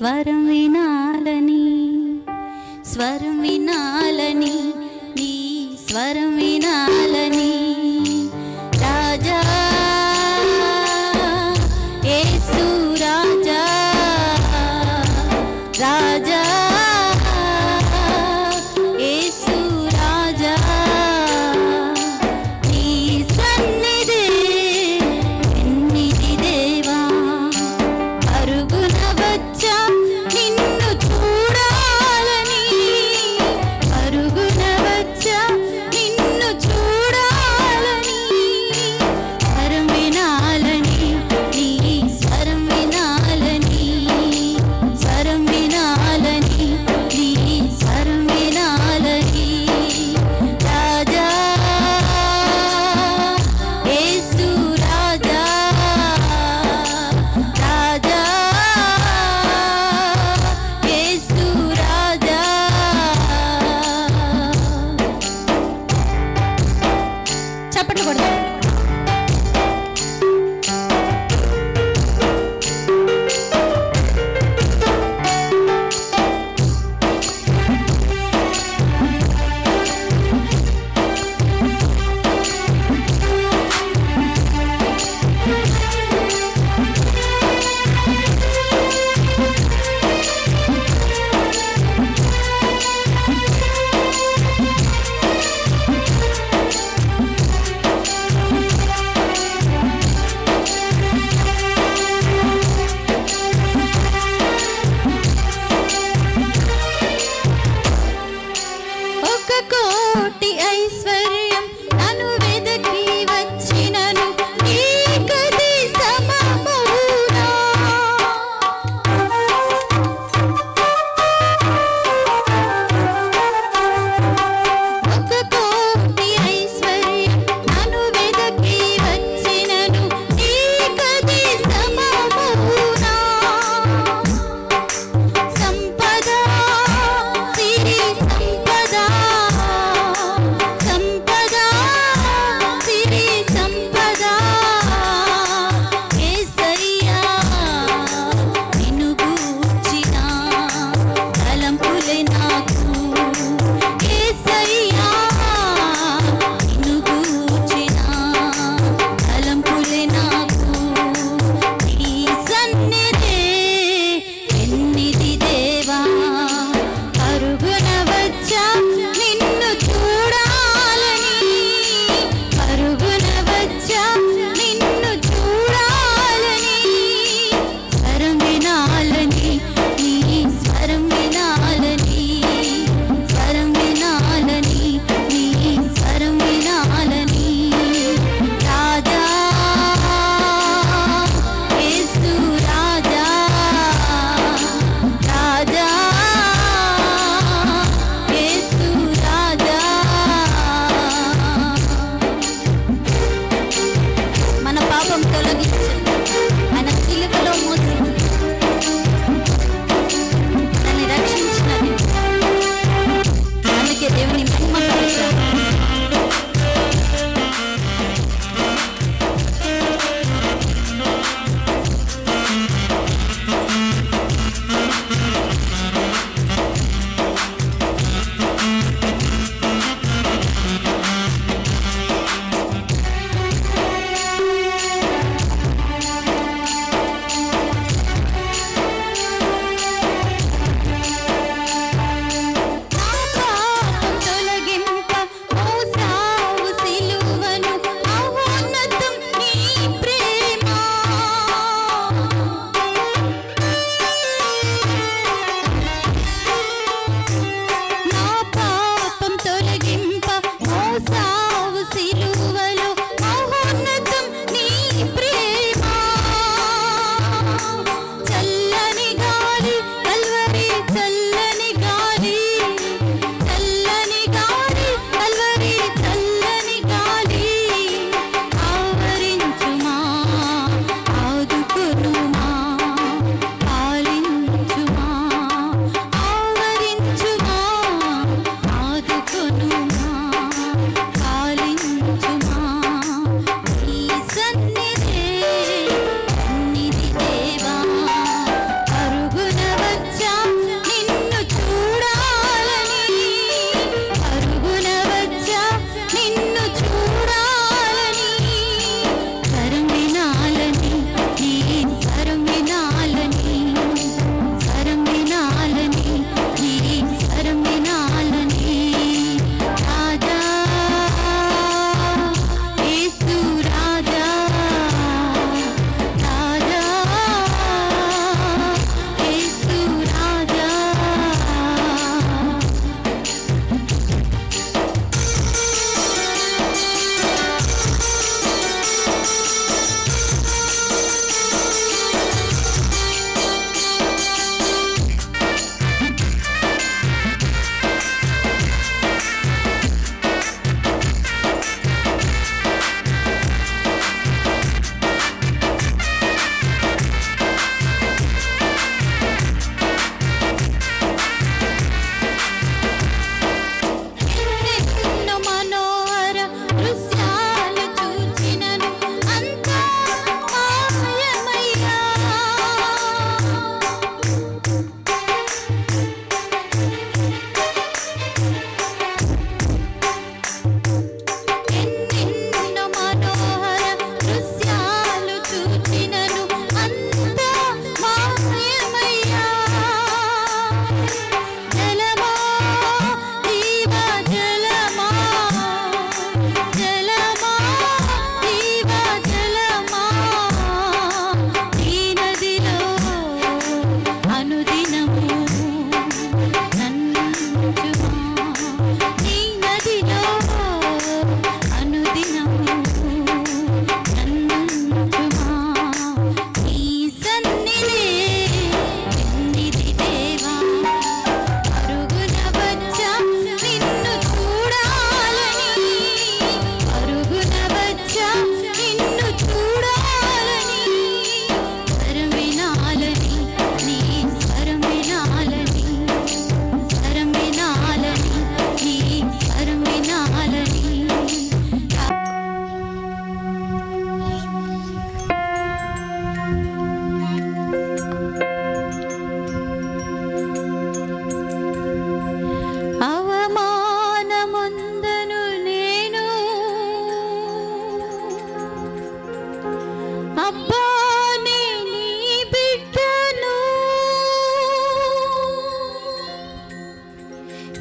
స్వరం వినాలని స్వరం వినాలని నీ స్వరం వినాలని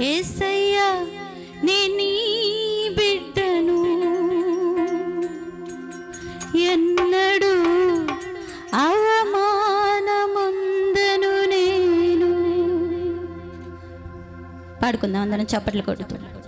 ఏసయ్యా నేనీ బిడ్డను ఎన్నడు అవమానముందను నేను. పాడుకుందాం అందరం చప్పట్లు కొడుతున్నాను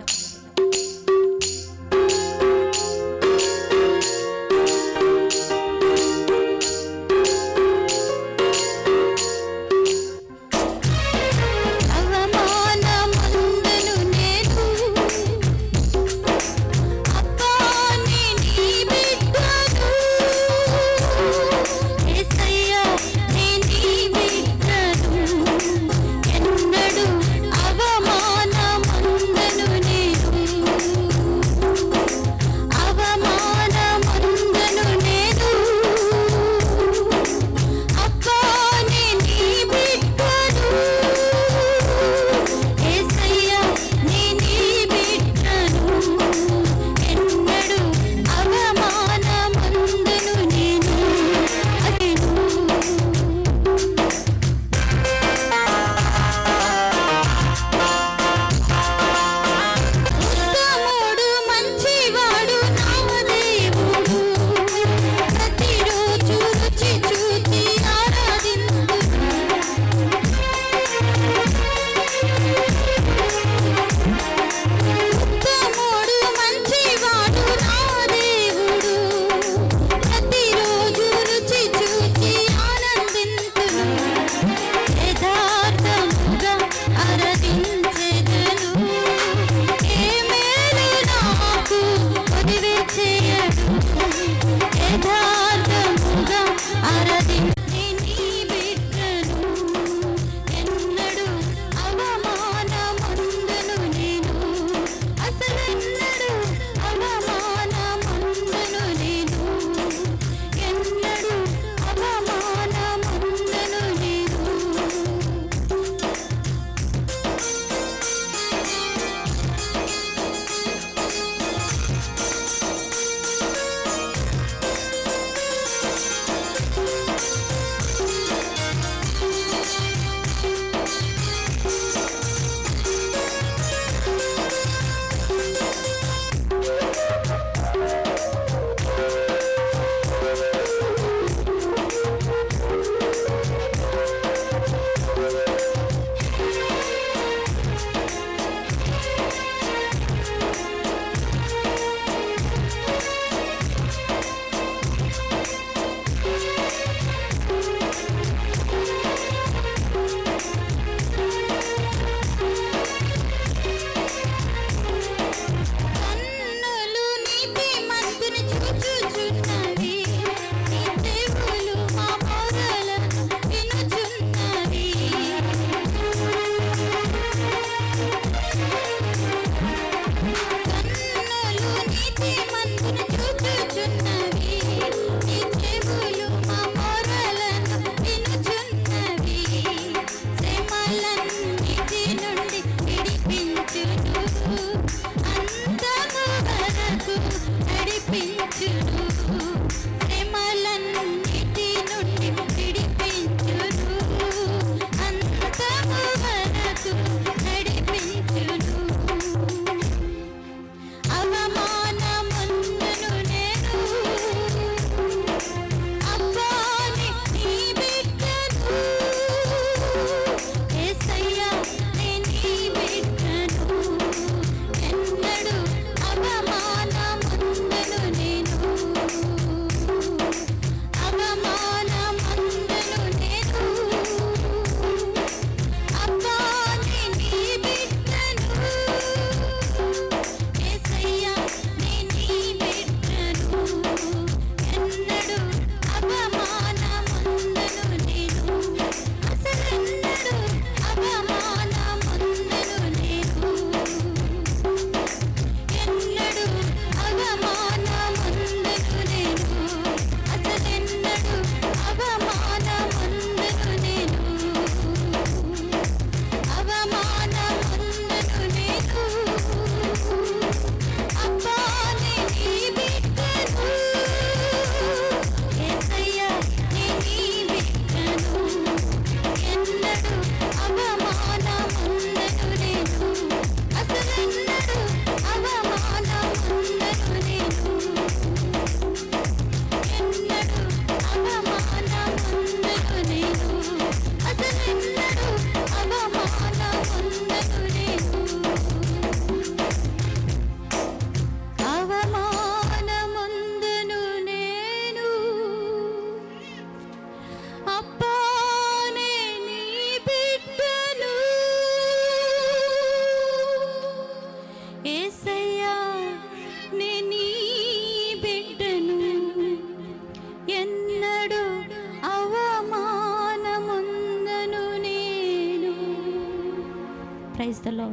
ప్రైజ్ దలో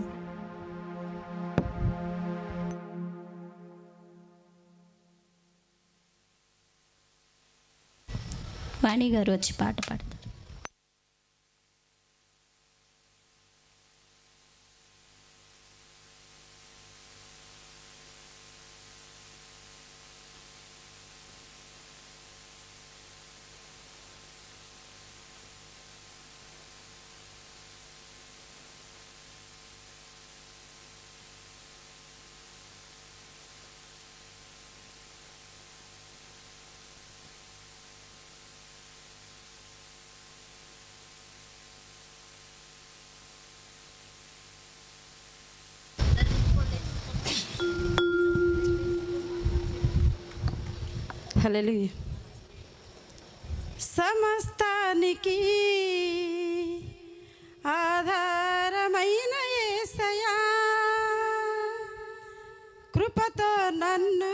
వాణి గారు వచ్చి పాట పాడతారు. హల్లెలూయ సమస్తానికి ఆధారమైన ఏసయా కృపతో నన్ను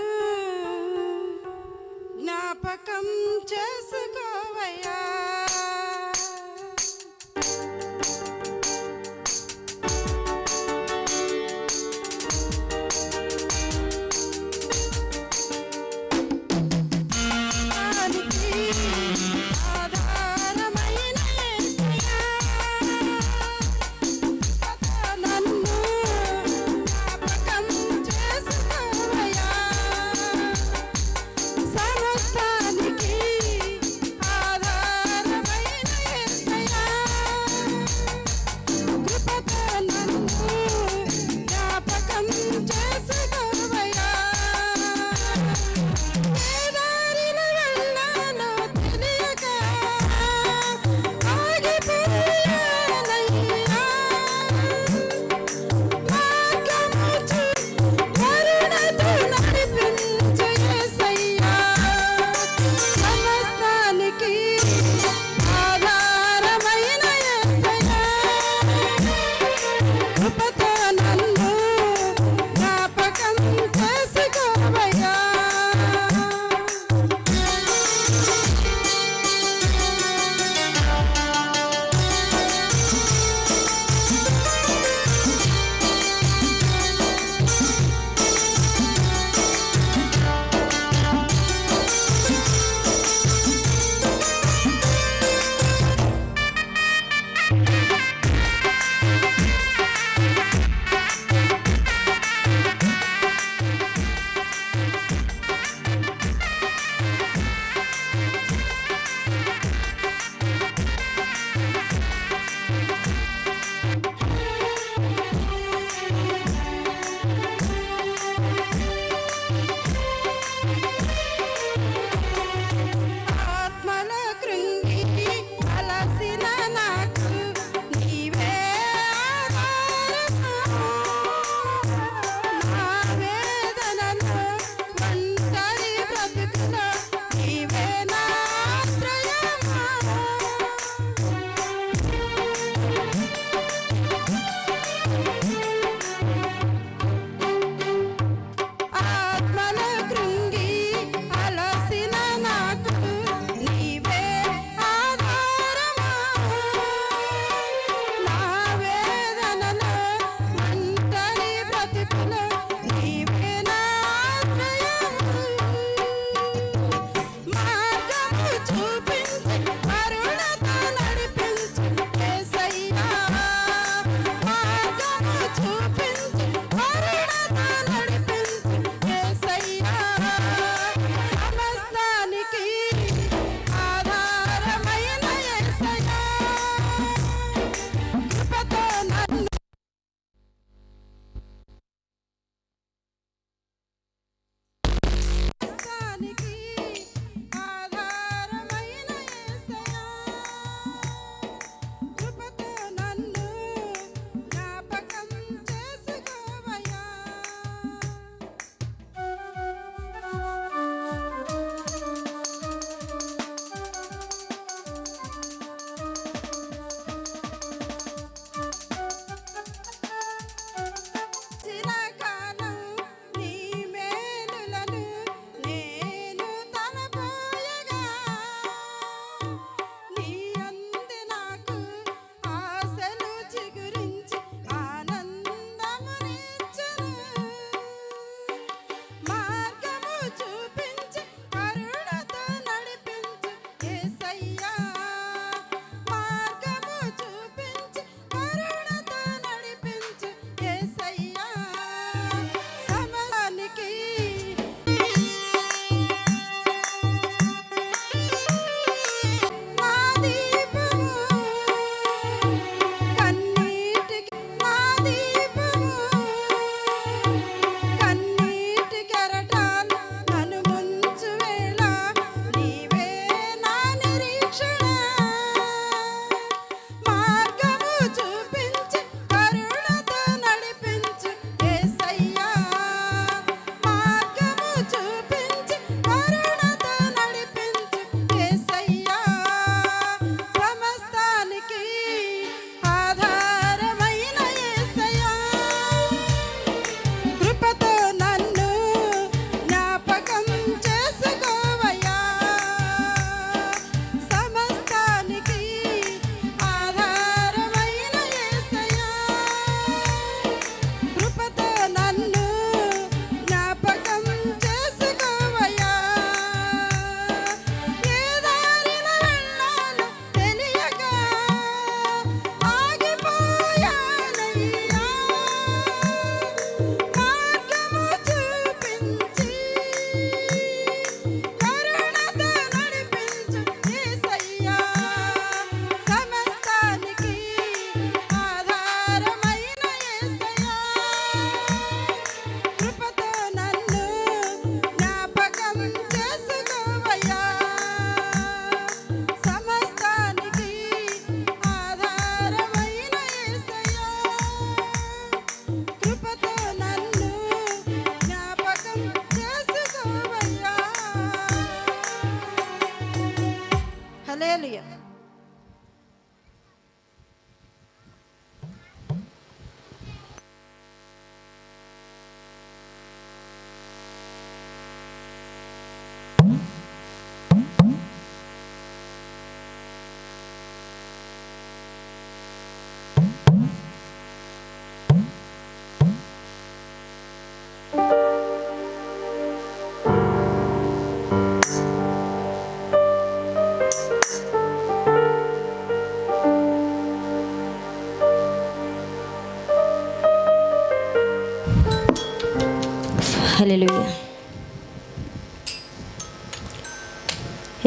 హలెలుయ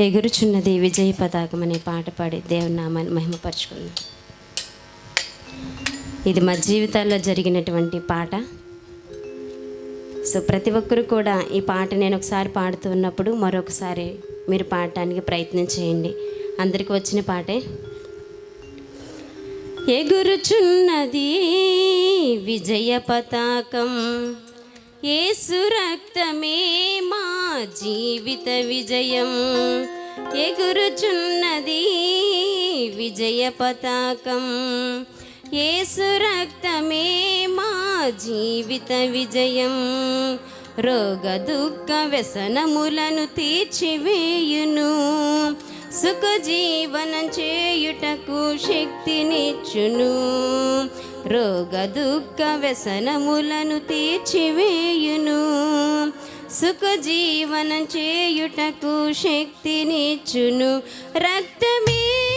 ఎగురుచున్నది విజయ పతాకం అనే పాట పాడి దేవుని నామాన్ని మహిమపరచుకున్నాం ఇది మా జీవితాల్లో జరిగినటువంటి పాట. సో ప్రతి ఒక్కరు కూడా ఈ పాట నేను ఒకసారి పాడుతున్నప్పుడు మరొకసారి మీరు పాడటానికి ప్రయత్నం చేయండి. అందరికి వచ్చిన పాటే. ఎగురుచున్నది విజయ పతాకం. ఏసు రక్తమే మా జీవిత విజయం. ఎగురుచున్నది విజయ పతాకం. ఏసు రక్తమే మా జీవిత విజయం. రోగ దుఃఖ వ్యసనములను తీర్చివేయును. సుఖ జీవనం చేయుటకు శక్తినిచ్చును. రోగ దుఃఖ వ్యసనములను తీర్చివేయును. సుఖ జీవనం చేయుటకు శక్తినిచ్చును. రక్తమే